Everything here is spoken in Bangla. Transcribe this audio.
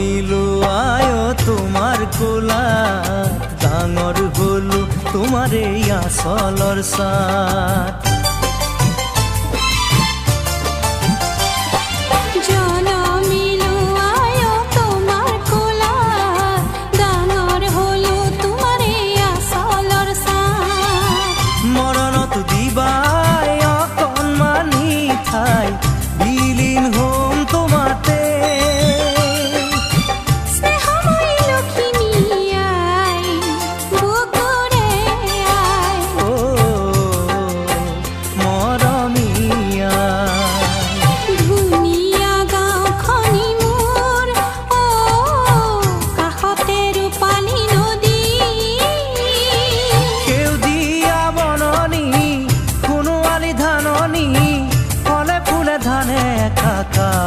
নামিলো আয় তোমার কোলা। ডাঙর হলো তোমার এই আচলৰ চাত ধানে কাকা